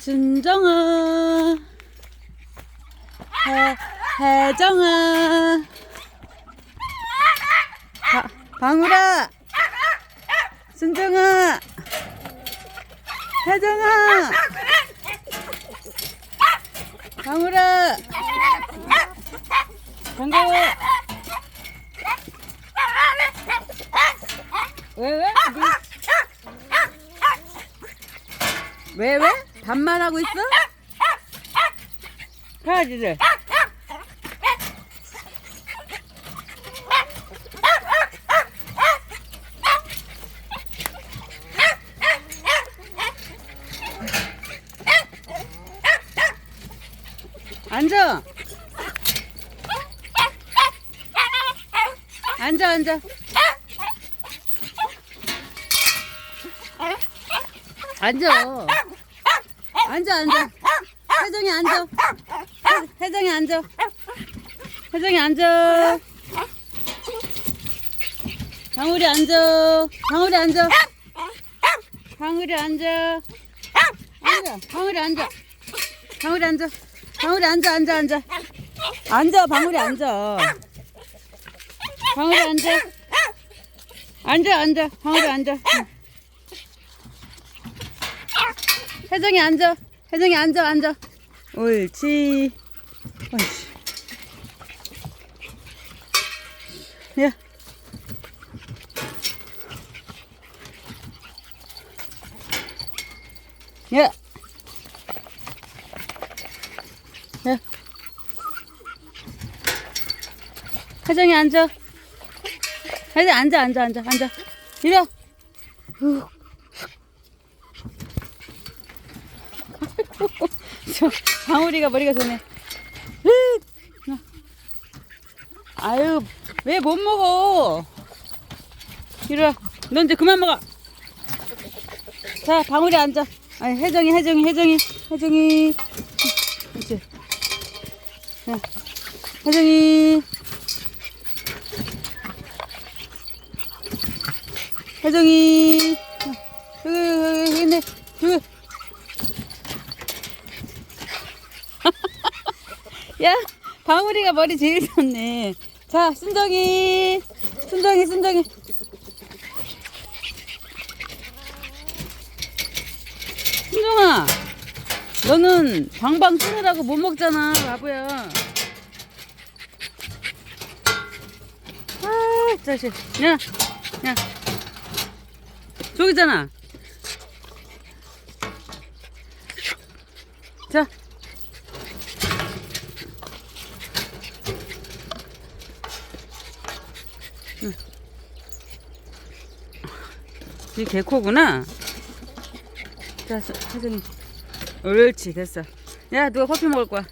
순정아. 해, 혜정아. 바, 방울아. 순정아. 혜정아. 방울아. 반가워. 왜 왜? 왜 왜? 반말 하고 있어? 강아지들 앉아. 앉아 앉아. 앉아 앉아 앉아. 혜정이 앉아. 혜- 혜정이 앉아. 혜정이 앉아. 방울이 앉아. 방울이 앉아. 방울이 앉아. 앉아. 방울이 앉아. 방울이 앉아. 방울이 앉아 앉아 앉아. 앉아 방울이 앉아. 방울이 앉아. 앉아 앉아. 방울이 앉아 혜정이 앉아. 혜정이 앉아, 앉아. 옳지. 어이씨. 야. 야. 야. 혜정이 앉아. 혜정이 앉아, 앉아, 앉아, 앉아. 이리 와. 저 방울이가 머리가 좋네. 으, 아유 왜 못 먹어? 이리 와. 너 이제 그만 먹어. 자 방울이 앉아. 아니 혜정이 혜정이 혜정이 혜정이. 그렇지. 자, 혜정이. 혜정이. 여기 여기 여기 있네. 여기. 야, 방울이가 머리 제일 좋네. 자, 순정이. 순정이, 순정이. 순정아, 너는 방방 뜨느라고 못 먹잖아, 바보야. 아, 자식. 야, 야. 저기잖아. 이 개코구나. 자, 서- 혜정이. 옳지, 됐어. 야, 누가 커피 먹을 거야?